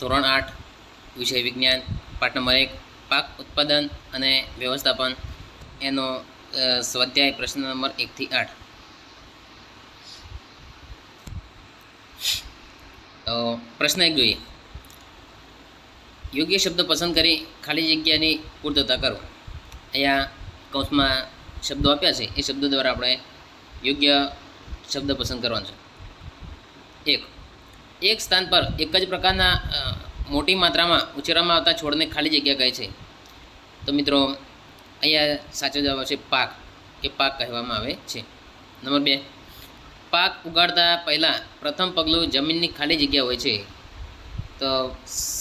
ધોરણ આઠ, વિષય વિજ્ઞાન, પાઠ નંબર એક, પાક ઉત્પાદન અને વ્યવસ્થાપન, એનો સ્વાધ્યાય પ્રશ્ન નંબર એકથી આઠ. પ્રશ્ન એક જોઈએ. યોગ્ય શબ્દ પસંદ કરી ખાલી જગ્યાની પૂર્તતા કરો. અહીંયા કૌંસમાં શબ્દો આપ્યા છે. એ શબ્દો દ્વારા આપણે યોગ્ય શબ્દ પસંદ કરવાનો છે. એક એક સ્થાન પર એક જ પ્રકારના મોટી માત્રામાં ઉછેરવામાં આવતા છોડને ખાલી જગ્યા કહે છે. તો મિત્રો, અહીંયા સાચો જવાબ આવશે પાક, કે પાક કહેવામાં આવે છે. નંબર બે, પાક ઉગાડતા પહેલાં પ્રથમ પગલું જમીનની ખાલી જગ્યા હોય છે. તો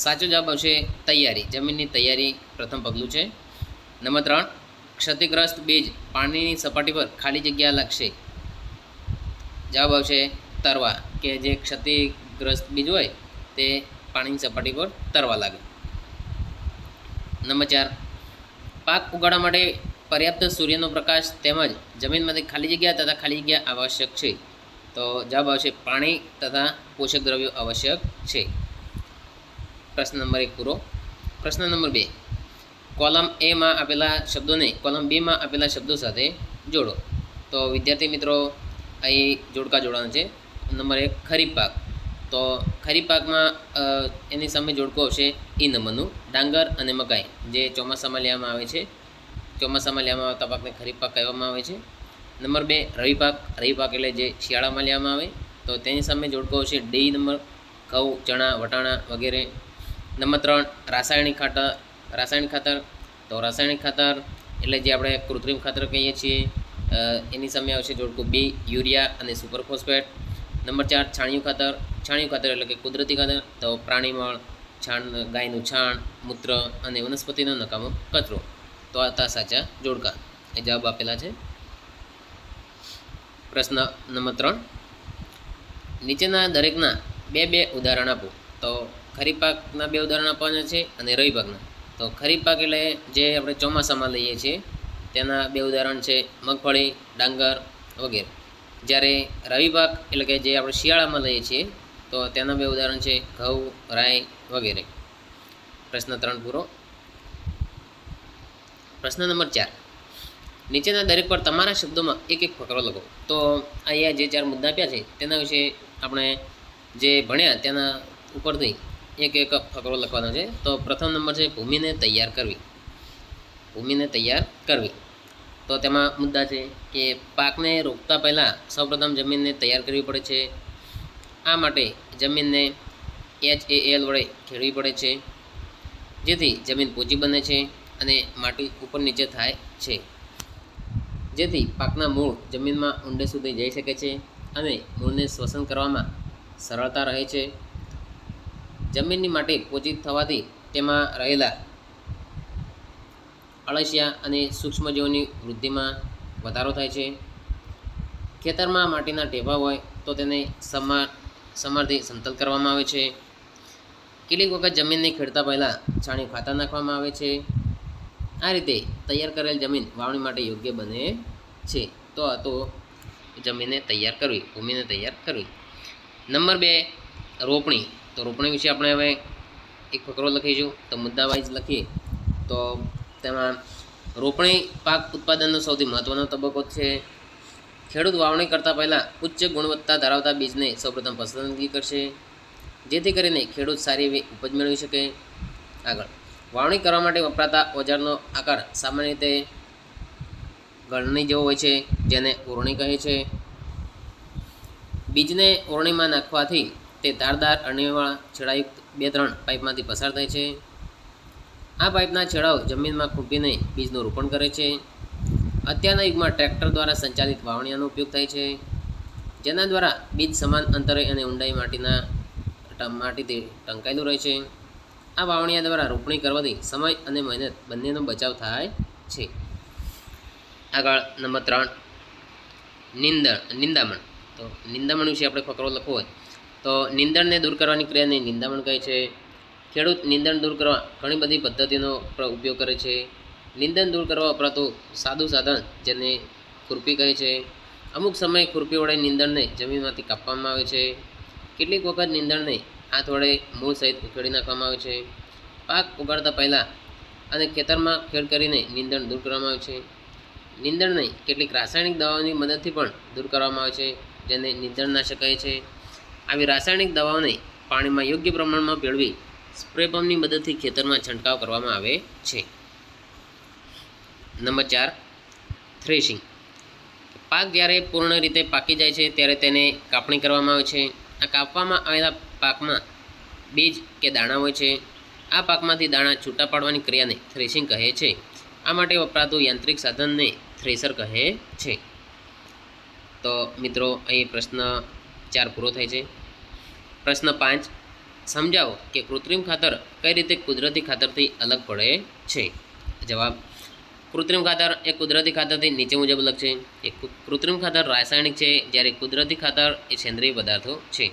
સાચો જવાબ આવશે તૈયારી, જમીનની તૈયારી પ્રથમ પગલું છે. નંબર ત્રણ, ક્ષતિગ્રસ્ત બીજ પાણીની સપાટી પર ખાલી જગ્યા લાગશે. જવાબ આવશે તરવા, કે જે ક્ષતિગ્રસ્ત બીજ હોય તે પાણીની સપાટી પર તરવા લાગે. નંબર ચાર, પાક ઉગાડવા માટે પર્યાપ્ત સૂર્યનો પ્રકાશ તેમજ જમીનમાંથી ખાલી જગ્યા તથા ખાલી જગ્યા આવશ્યક છે. તો જવાબ આવશે પાણી તથા પોષક દ્રવ્યો આવશ્યક છે. પ્રશ્ન નંબર એક પૂરો. પ્રશ્ન નંબર બે, કોલમ એમાં આપેલા શબ્દોને કોલમ બીમાં આપેલા શબ્દો સાથે જોડો. તો વિદ્યાર્થી મિત્રો, અહીં જોડકા જોડાણ છે. નંબર એક, ખરીફ પાક. તો ખરીફ પાકમાં એની સામે જોડકો આવશે ઈ નંબરનું ડાંગર અને મકાઈ, જે ચોમાસામાં લેવામાં આવે છે. ચોમાસામાં લેવામાં આવતા પાકને ખરીફ પાક કહેવામાં આવે છે. નંબર બે, રવિ પાક. રવિ પાક એટલે જે શિયાળામાં લેવામાં આવે, તો તેની સામે જોડકો આવશે ડી નંબર, ઘઉં, ચણા, વટાણા વગેરે. નંબર ત્રણ, રાસાયણિક ખાતર. રાસાયણિક ખાતર, તો રાસાયણિક ખાતર એટલે જે આપણે કૃત્રિમ ખાતર કહીએ છીએ એની સામે આવશે જોડકું બી, યુરિયા અને સુપર ફોસ્ફેટ. નંબર ચાર, છાણિયું ખાતર. છાણિયું ખાતર એટલે કે કુદરતી ખાતર. તો પ્રાણીમળ, છાણ, ગાયનું છાણ, મૂત્ર અને વનસ્પતિનો નકામો કચરો. તો આ હતા સાચા જોડકા. એ જવાબ આપેલા છે. પ્રશ્ન નંબર ત્રણ. નીચેના દરેકના બે બે ઉદાહરણ આપો. તો ખરીફ પાકના બે ઉદાહરણ આપવાના છે અને રવિ પાકના. તો ખરીફ પાક એટલે જે આપણે ચોમાસામાં લઈએ છીએ, તેના બે ઉદાહરણ છે મગફળી, ડાંગર વગેરે. જ્યારે રવિ પાક એટલે કે જે આપણે શિયાળામાં લઈએ છીએ, તો તેના બે ઉદાહરણ છે ઘઉં, રાઈ વગેરે. પ્રશ્ન ત્રણ પૂરો. પ્રશ્ન નંબર ચાર. નીચેના દરેક પર તમારા શબ્દોમાં એક એક ફકરો લખો. તો અહીંયા જે ચાર મુદ્દા આપ્યા છે, તેના વિશે આપણે જે ભણ્યા તેના ઉપરથી એક એક ફકરો લખવાનો છે. તો પ્રથમ નંબર છે ભૂમિને તૈયાર કરવી. ભૂમિને તૈયાર કરવી. તો તેમાં મુદ્દા છે કે પાકને રોકતા પહેલાં સૌપ્રથમ જમીનને તૈયાર કરવી પડે છે. આ માટે જમીનને એચ એ એલ વડે ખેડવી પડે છે. જેથી જમીન પોચી બને છે અને માટી ઉપર નીચે થાય છે. જેથી પાકના મૂળ જમીનમાં ઊંડે સુધી જઈ શકે છે અને મૂળને શ્વસન કરવામાં સરળતા રહે છે. જમીનની માટી પોચી થવાથી તેમાં રહેલા અળસિયા અને સૂક્ષ્મજીવોની વૃદ્ધિમાં વધારો થાય છે. ખેતરમાં માટીના ટેભા હોય તો તેને સમાર, સમારથી સમતલ કરવામાં આવે છે. કેટલીક વખત જમીનને ખેડતા પહેલાં છાણિયું ખાતર નાખવામાં આવે છે. આ રીતે તૈયાર કરેલ જમીન વાવણી માટે યોગ્ય બને છે. તો આ તો જમીનને તૈયાર કરવી, ભૂમિને તૈયાર કરવી. નંબર બે, રોપણી. તો રોપણી વિશે આપણે હવે એક ફકરો લખીશું. તો મુદ્દા વાઇઝ લખીએ તો તેમાં રોપણી પાક ઉત્પાદનનો સૌથી મહત્ત્વનો તબક્કો છે. ખેડૂત વાવણી કરતાં પહેલાં ઉચ્ચ ગુણવત્તા ધરાવતા બીજને સૌપ્રથમ પસંદગી કરશે, જેથી કરીને ખેડૂત સારી એવી ઉપજ મેળવી શકે. આગળ, વાવણી કરવા માટે વપરાતા ઓજારનો આકાર સામાન્ય રીતે ગળણી જેવો હોય છે, જેને ઓરણી કહે છે. બીજને ઓરણીમાં નાખવાથી તે ધારદાર અણીવાળા છેડાયુક્ત બે ત્રણ પાઇપમાંથી પસાર થાય છે. આ પાઇપના છેડાઓ જમીનમાં ખૂંપીને બીજનું રોપણ કરે છે. અત્યારના યુગમાં ટ્રેક્ટર દ્વારા સંચાલિત વાવણીયાનો ઉપયોગ થાય છે. જેના દ્વારા બીજ સમાન અંતરે અને ઊંડાઈ માટીના માટીથી ટંકાયેલું રહે છે. આ વાવણીયા દ્વારા રોપણી કરવાથી સમય અને મહેનત બંનેનો બચાવ થાય છે. આગળ નંબર ત્રણ. નિંદણ, નિંદામણ. તો નિંદામણ વિશે આપણે ફકરો લખવો હોય તો નિંદણને દૂર કરવાની ક્રિયાને નિંદામણ કહે છે. ખેડૂત નિંદણ દૂર કરવા ઘણી બધી પદ્ધતિનો ઉપયોગ કરે છે. નિંદણ દૂર કરવા વપરાતું સાદું સાધન જેને ખુરપી કહે છે. અમુક સમયે ખુરપી વડે નિંદણને જમીનમાંથી કાપવામાં આવે છે. કેટલીક વખત નિંદણને હાથ વડે મૂળ સહિત ઉખેડી નાખવામાં આવે છે. પાક ઉગાડતા પહેલાં અને ખેતરમાં ખેડ કરીને નીંદણ દૂર કરવામાં આવે છે. નિંદણને કેટલીક રાસાયણિક દવાઓની મદદથી પણ દૂર કરવામાં આવે છે, જેને નીંદણનાશક કહે છે. આવી રાસાયણિક દવાઓને પાણીમાં યોગ્ય પ્રમાણમાં ભેળવી સ્પ્રે પંપની મદદથી ખેતરમાં છંટકાવ કરવામાં આવે છે. નંબર ચાર, થ્રેશિંગ. પાક જ્યારે પૂર્ણ રીતે પાકી જાય છે, ત્યારે તેને કાપણી કરવામાં આવે છે. આ કાપવામાં આવેલા પાકમાં બીજ કે દાણા હોય છે. આ પાકમાંથી દાણા છૂટા પાડવાની ક્રિયાને થ્રેશિંગ કહે છે. આ માટે વપરાતું યાંત્રિક સાધનને થ્રેસર કહે છે. તો મિત્રો, અહીં પ્રશ્ન ચાર પૂરો થાય છે. પ્રશ્ન પાંચ સમજાવો કે કૃત્રિમ ખાતર કઈ રીતે કુદરતી ખાતરથી અલગ પડે છે? જવાબ, કૃત્રિમ ખાતર એ કુદરતી ખાતરથી નીચે મુજબ અલગ છે. એ કૃત્રિમ ખાતર રાસાયણિક છે જ્યારે કુદરતી ખાતર એ સેન્દ્રિય પદાર્થો છે.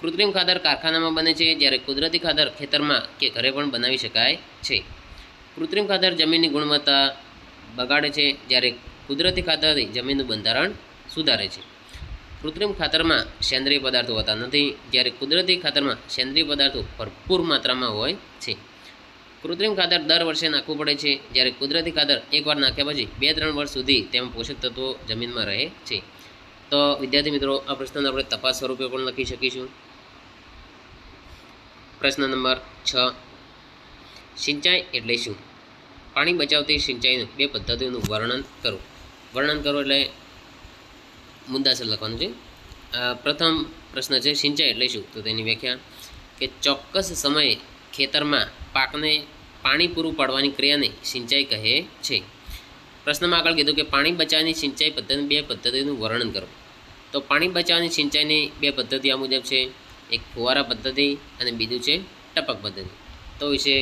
કૃત્રિમ ખાતર કારખાનામાં બને છે જ્યારે કુદરતી ખાતર ખેતરમાં કે ઘરે પણ બનાવી શકાય છે. કૃત્રિમ ખાતર જમીનની ગુણવત્તા બગાડે છે જ્યારે કુદરતી ખાતરથી જમીનનું બંધારણ સુધારે છે. કૃત્રિમ ખાતરમાં સેન્દ્રિય પદાર્થો હોતા નથી. જ્યારે કુદરતી ખાતરમાં સેન્દ્રિય પદાર્થો ભરપૂર માત્રામાં હોય છે. કૃત્રિમ ખાતર દર વર્ષે નાખવું પડે છે. જ્યારે કુદરતી ખાતર એકવાર નાખ્યા પછી બે ત્રણ વર્ષ સુધી તેમાં પોષક તત્વો જમીનમાં રહે છે. તો વિદ્યાર્થી મિત્રો, આ પ્રશ્નને આપણે તપાસ સ્વરૂપે પણ લખી શકીશું. પ્રશ્ન નંબર છ. સિંચાઈ એટલે શું? પાણી બચાવતી સિંચાઈનું બે પદ્ધતિઓનું વર્ણન કરો. વર્ણન કરો એટલે મુદ્દાસર લખવાનું છે. પ્રથમ પ્રશ્ન છે, સિંચાઈ એટલે શું તો તેની વ્યાખ્યા કે ચોક્કસ સમયે ખેતરમાં પાકને પાણી પૂરું પાડવાની ક્રિયાને સિંચાઈ કહે છે. પ્રશ્નમાં આગળ કીધું કે પાણી બચાવવાની સિંચાઈ પદ્ધતિ બે પદ્ધતિનું વર્ણન કરો. તો પાણી બચાવવાની સિંચાઈની બે પદ્ધતિ આ મુજબ છે. એક ફુવારા પદ્ધતિ અને બીજું છે ટપક પદ્ધતિ. તો વિશે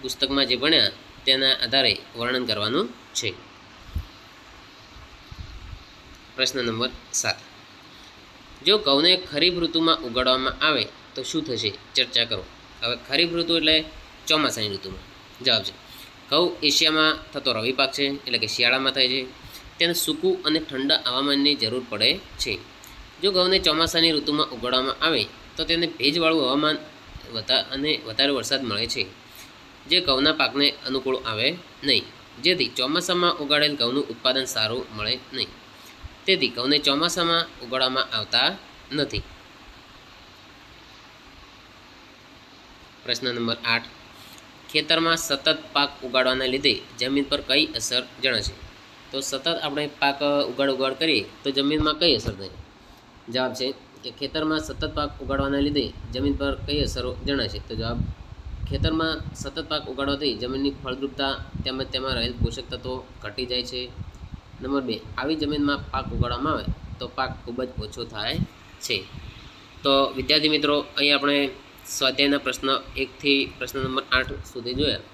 પુસ્તકમાં જે ભણ્યા તેના આધારે વર્ણન કરવાનું છે. પ્રશ્ન નંબર સાત. જો ઘઉંને ખરીફ ઋતુમાં ઉગાડવામાં આવે, તો શું થશે? ચર્ચા કરો. હવે ખરીફ ઋતુ એટલે ચોમાસાની ઋતુમાં. જવાબ છે. ઘઉં એશિયામાં થતો રવિ પાક છે, એટલે કે શિયાળામાં થાય છે. તેને સૂકું અને ઠંડા હવામાનની જરૂર પડે છે. જો ઘઉંને ચોમાસાની ઋતુમાં ઉગાડવામાં આવે, તો તેને ભેજવાળું હવામાન વધા અને વધારે વરસાદ મળે છે. જે ઘઉંના પાકને અનુકૂળ આવે નહીં. જેથી ચોમાસામાં ઉગાડેલ ઘઉંનું ઉત્પાદન સારું મળે નહીં. તેથી ઘઉંને ચોમાસામાં ઉગાડવામાં આવતા નથી? પ્રશ્ન નંબર આઠ. ખેતરમાં સતત પાક ઉગાડવાના લીધે જમીન પર કઈ અસર જણાશે? તો સતત આપણે પાક ઉગાડ ઉગાડ કરીએ તો જમીનમાં કઈ અસર થાય? જવાબ છે કે ખેતરમાં સતત પાક ઉગાડવાના લીધે જમીન પર કઈ અસરો જણાશે? તો જવાબ, ખેતરમાં સતત પાક ઉગાડવાથી જમીનની ફળદ્રુપતા તેમજ તેમાં રહેલ પોષક તત્વો ઘટી જાય છે. નંબર બે, આવી જમીનમાં પાક ઉગાડવામાં આવે તો પાક ખૂબ જ ઓછો થાય છે. તો વિદ્યાર્થી મિત્રો, અહીં આપણે સ્વાધ્યાયના પ્રશ્ન એકથી પ્રશ્ન નંબર આઠ સુધી જોયા.